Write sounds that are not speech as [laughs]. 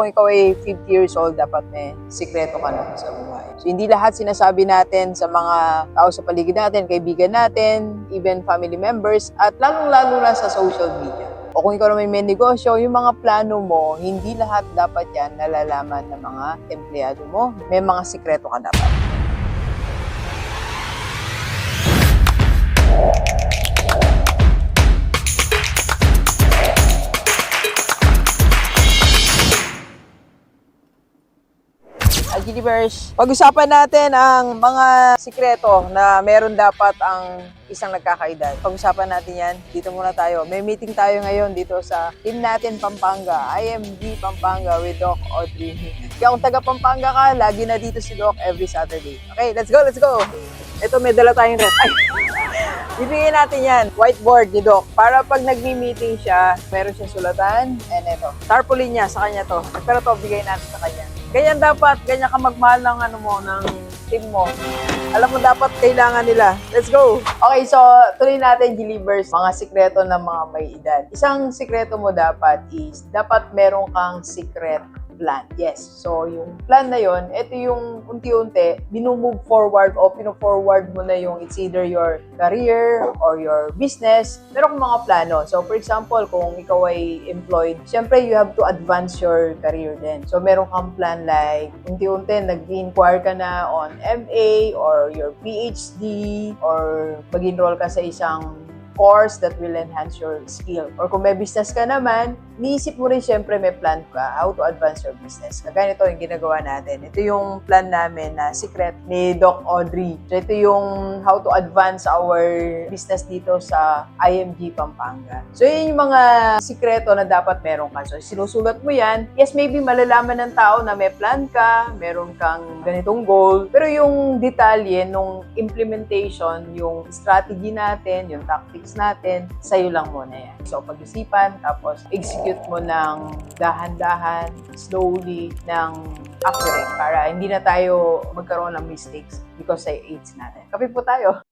Kung ikaw ay 50 years old, dapat may sikreto ka na sa buhay. So, hindi lahat sinasabi natin sa mga tao sa paligid natin, kaibigan natin, even family members, at lalong-lalo na sa social media. O kung ikaw naman may negosyo, yung mga plano mo, hindi lahat dapat yan nalalaman ng mga empleyado mo. May mga sikreto ka dapat. Agilivers, pag-usapan natin ang mga sikreto na meron dapat ang isang nagkakaedad. Pag-usapan natin yan. Dito muna tayo. May meeting tayo ngayon dito sa team natin Pampanga. IMG Pampanga with Doc Audrey. Kaya kung taga Pampanga ka, lagi na dito si Doc every Saturday. Okay, let's go, let's go! Ito, may dala tayong ref. Ay! [laughs] Bibigyan natin yan, whiteboard ni Doc. Para pag nagmi-meeting siya, meron siyang sulatan. And ito, tarpaulin niya sa kanya to. Pero to, bigay natin sa kanya. Ganyan dapat, ganyan ka magmahal ng ano mo, ng team mo. Alam mo dapat kailangan nila. Let's go! Okay, so tuloy natin, Gilivers, mga sikreto ng mga may edad. Isang sikreto mo dapat is, dapat meron kang secret plan. Yes. So, yung plan na yon, ito yung unti-unti, minumove forward o pino-forward mo na yung it's either your career or your business. Meron kang mga plano. So, for example, kung ikaw ay employed, syempre you have to advance your career din. So, meron kang plan like, unti-unti, nag-inquire ka na on MA or your PhD or mag-enroll ka sa isang course that will enhance your skill. Or kung may business ka naman, niisip mo rin syempre may plan ka how to advance your business. Kagaya nito yung ginagawa natin. Ito yung plan namin na secret ni Doc Audrey. So ito yung how to advance our business dito sa IMG Pampanga. So yun yung mga sikreto na dapat meron ka. So sinusulat mo yan. Yes, maybe malalaman ng tao na may plan ka, meron kang ganitong goal. Pero yung detalye nung implementation, yung strategy natin, yung tactics natin, sa'yo lang muna yan. So pag-isipan, tapos execute mo ng dahan-dahan, slowly, ng accurate para hindi na tayo magkaroon ng mistakes because sa age natin. Kape po tayo.